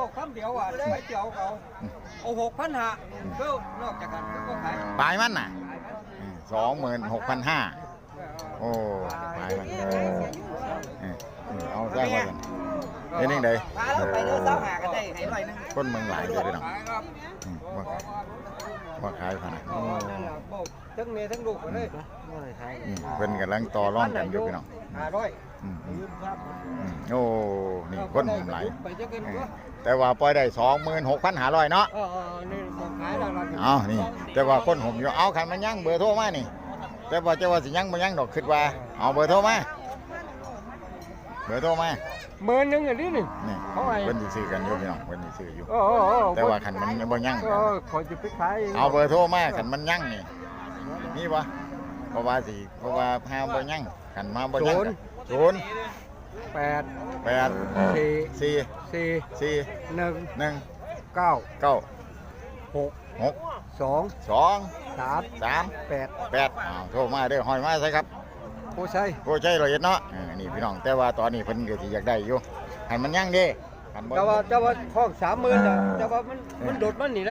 ก็คำเดียวอะไปเจียวเขาเอาหกพันห้าก็นอกจากกันก็ขายปลายมันน่ะสองหมื่นหกพันห้าโอ้ปลายมันเออเออเออเอาได้ว่ากันเฮ็ดยังไงพาเราไปเด้อเสาหากันได้ให้ร้อยหนึงคนเมืองหลายอยู่เลยเนาะขายครับอืมว่าว่าขายพันนะนั่นแหละบอกทั้งเมย์ทั้งลูกเลยอืมเพิ่นกำลังต่อร่องกันอยู่พี่น้อง ห้าร้อยอืมอืมอืมโอ้นี่คนหลายไปจะกินเอก็อแต่ว่าปล่อยได้สองหมื่นหกพันห้าร้อยเนาะ เออนี่บอกขายแล้วล่ะเอานี่ แต่ว่าคนผมอยู่เอาคันมันยังเบอร์โทรมานี่ แต่ว่าจะว่าสิยังบ่ยังดอกคิดว่า เอาเบอร์โทรมาเบอร์โทรมาหมื่นหนึงอย่างนี้นี่ นี่เขาให้เพิ่นสิซื้อกันอยู่พี่น้องเพิ่นสิซื้ออยู่ โอ้โหแต่ว่าคันมันบ่ยังก็ขอจะไปขายเอาเบอร์โทรมาคันมันยังนี่มีบ่ เพราะว่าสิเพราะว่าหาบ่ยังคันมาบ่ยังก็ศูนย์แปดแปดสี่สี่สี่สี่หนึ่งหนึ่งเก้าเก้าหกหกสองสองสามสามแปดแปดอ้าวโทรมาเด้อหอยมาใส่ครับผู้ใช้โอ้ใช่ร้อยเอ็ดเนาะเออนี่พี่น้องแต่ว่าตอนนี้เพิ่นก็สิอยากได้อยู่ให้มันยังเด้คันบ่แต่ว่าแต่ว่าห้องสามหมื่นแต่ว่ามันมันโดดมันหนี